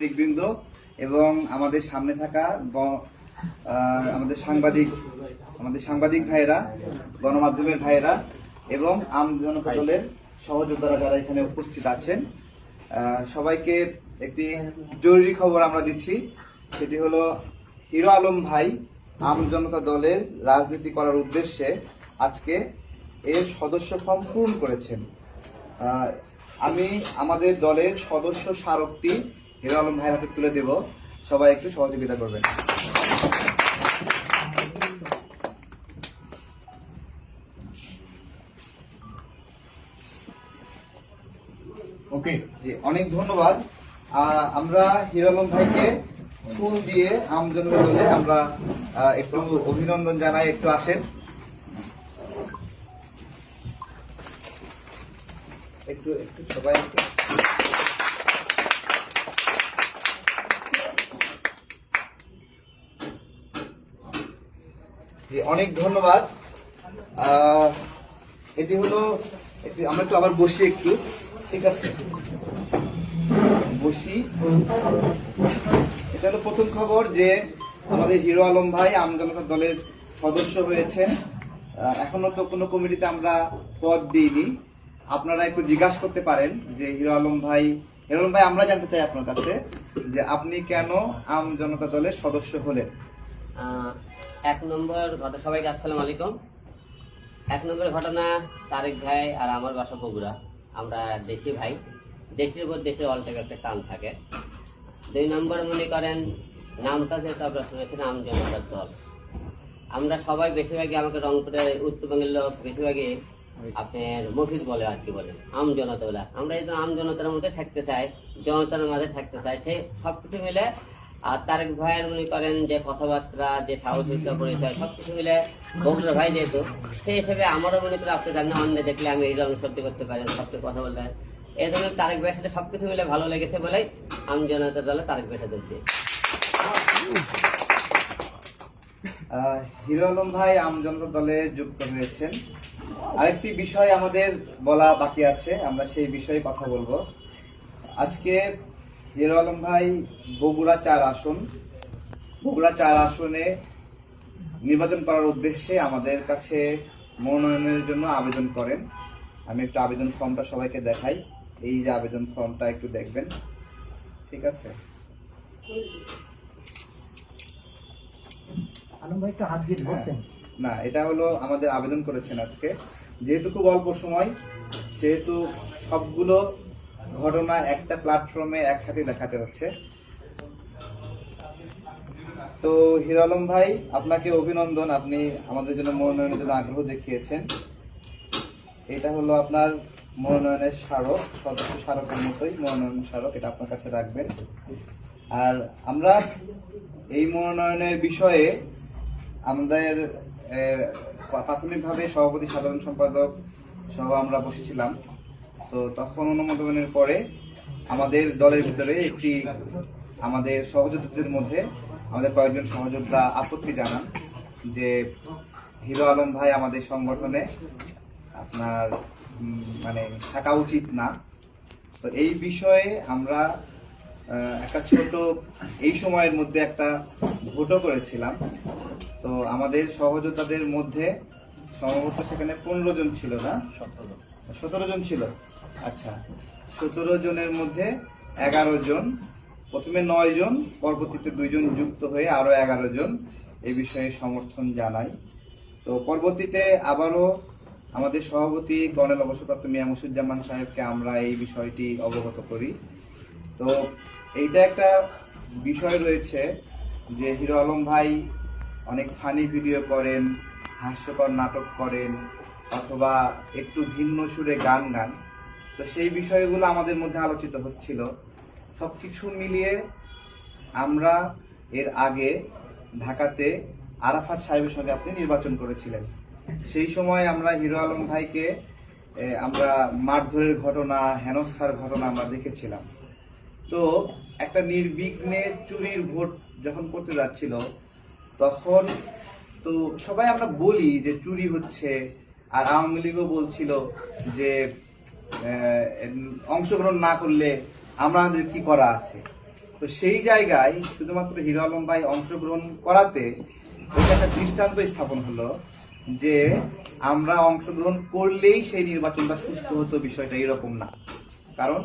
বৃন্দ এবং আমাদের সামনে থাকা আমাদের সাংবাদিক আমাদের সাংবাদিক ভাইয়েরা, গণমাধ্যমের ভাইয়েরা এবং আম জনতা দলের সহযোদ্ধারা যারা এখানে উপস্থিত আছেন। সবাইকে একটি জরুরি খবর আমরা দিচ্ছি। সেটি হলো হিরো আলম ভাই আম জনতা দলের রাজনীতি করার উদ্দেশ্যে আজকে এর সদস্য ফর্ম পূরণ করেছেন। আমি আমাদের দলের সদস্য স্মারকটি হিরো আলম ভাইয়ের হাতে তুলে দেব। সবাই একটু সহযোগিতা করবেন। ওকে জি অনেক ধন্যবাদ। আহ, আমরা হিরো আলম ভাইকে ফুল দিয়ে আমজনতা বলে আমরা একটু অভিনন্দন জানাই একটু আসেন। একটু একটু সবাই জি, অনেক ধন্যবাদ। এটি হলো একটি আমরা একটু আবার বসি একটু, ঠিক আছে? বসি। এটা হলো প্রথম খবর যে আমাদের হিরো আলম ভাই আমজনতা দলের সদস্য হয়েছেন। এখনও তো কোনো কমিটিতে আমরা পদ দিইনি। আপনারা একটু জিজ্ঞাসা করতে পারেন যে হিরো আলম ভাই হিরো আলম ভাই, আমরা জানতে চাই আপনার কাছে যে আপনি কেন আম জনতা দলের সদস্য হলেন? এক নম্বর ঘটনা সবাইকে আসসালামু আলাইকুম। এক নম্বর ঘটনা তারেক ভাই আর আমার বাসা বগুড়া। আমরা দেশি ভাই। দেশের উপর দেশের অল্টেক একটা টান থাকে। দুই নম্বর মনে করেন নামটা যেহেতু আপনারা শুনেছেন আম জনতার দল। আমরা সবাই বেশিরভাগই আমাকে রংপুরে উত্তরবঙ্গের লোক বেশিরভাগই আপনার মফিজ বলে আর কি বলে আম জনতা বলে। আমরা এই যে আম জনতার মধ্যে থাকতে চাই জনতার মাঝে থাকতে চাই সেই সবকিছু মিলে আর তারেক ভাইয়ের মনে করেন যে কথাবার্তা, যে সাহসিকতা, পরিচয়, সবকিছু মিলে বগুড়া ভাই যেহেতু, সেই হিসেবে আমারও মনে করি আপনি জানেন অন্য দেখলে আমি এইরকম সত্যি করতে পারেন সবচেয়ে কথা বলতে পারেন এই জন্য তারেক ভাইয়ের সাথে সবকিছু মিলে ভালো লেগেছে বলেই আম জনতা দলে তারেক ভাইয়ের সাথে হিরো আলম ভাই আম জনতা দলে যুক্ত হয়েছেন। আরেকটি বিষয় আমাদের বলা বাকি আছে, আমরা সেই বিষয়ে কথা বলব। আজকে হিরো আলম ভাই বগুড়া চার আসন। বগুড়া চার আসনে নির্বাচন করার উদ্দেশ্যে আমাদের কাছে মনোনয়নের জন্য আবেদন করেন। আমি একটু আবেদন ফর্মটা সবাইকে দেখাই। এই যে আবেদন ফর্মটা একটু দেখবেন। ঠিক আছে? আলম ভাই একটু হাত দিয়ে হ্যাঁ। না এটা হলো আমাদের আবেদন করেছেন আজকে। যেহেতু খুব অল্প সময় সেহেতু সবগুলো ঘটনা একটা প্ল্যাটফর্মে একসাথে দেখাতে হচ্ছে। তো হিরো আলম ভাই, আপনাকে অভিনন্দন। আপনি আমাদের জন্য মনোনয়নের জন্য আগ্রহ দেখিয়েছেন। এটা হলো আপনার মনোনয়নের স্মারক, সদস্য স্মারকের মতোই মনোনয়ন স্মারক, এটা আপনার কাছে রাখবেন। আর আমরা এই মনোনয়নের বিষয়ে আমাদের প্রাথমিকভাবে সভাপতি সাধারণ সম্পাদক সহ আমরা বসেছিলাম। তো তখন অনুমোদনের পরে আমাদের দলের ভিতরে একটি আমাদের সহযোদ্ধাদের মধ্যে আমাদের কয়েকজন সহযোদ্ধা আপত্তি জানান যে হিরো আলম ভাই আমাদের সংগঠনে আপনার মানে থাকা উচিত না। তো এই বিষয়ে আমরা একটা ছোট এই সময়ের মধ্যে একটা ভোটও করেছিলাম। তো আমাদের সহযোদ্ধাদের মধ্যে সম্ভবত সেখানে পনেরো জন ছিল না? সতেরো জন ছিল। আচ্ছা সতেরো জনের মধ্যে এগারো জন। প্রথমে নয় জন, পরবর্তীতে দুইজন যুক্ত হয়ে আরও এগারো জন। এই বিষয়ে সমর্থন জানায় তো পরবর্তীতে আবারও আমাদের সভাপতি কর্নেল অবসরপ্রাপ্ত মিয়া মুসুজ্জামান সাহেবকে আমরা এই বিষয়টি অবগত করি। তো এইটা একটা বিষয় রয়েছে যে হিরো আলম ভাই অনেক ফানি ভিডিও করেন, হাস্যকর নাটক করেন, অথবা একটু ভিন্ন সুরে গান গান। তো সেই বিষয়গুলো আমাদের মধ্যে আলোচিত হচ্ছিল। সব কিছু মিলিয়ে আমরা এর আগে ঢাকাতে আরাফাত সাহেবের সঙ্গে আপনি নির্বাচন করেছিলেন। সেই সময় আমরা হিরো আলম ভাইকে আমরা মারধরের ঘটনা, হেনস্থার ঘটনা আমরা দেখেছিলাম। তো একটা নির্বিঘ্নে চুরির ভোট যখন করতে যাচ্ছিল, তখন তো সবাই আমরা বলি যে চুরি হচ্ছে, আর আওয়ামী লীগও বলছিল যে অংশগ্রহণ না করলে আমাদের কি করা আছে? তো সেই জায়গায় শুধুমাত্র হিরো আলম ভাই অংশগ্রহণ করাতে ওইটা একটা দৃষ্টান্ত স্থাপন হলো যে আমরা অংশগ্রহণ করলেই সেই নির্বাচনটা সুস্থ হতো বিষয়টা এরকম না। কারণ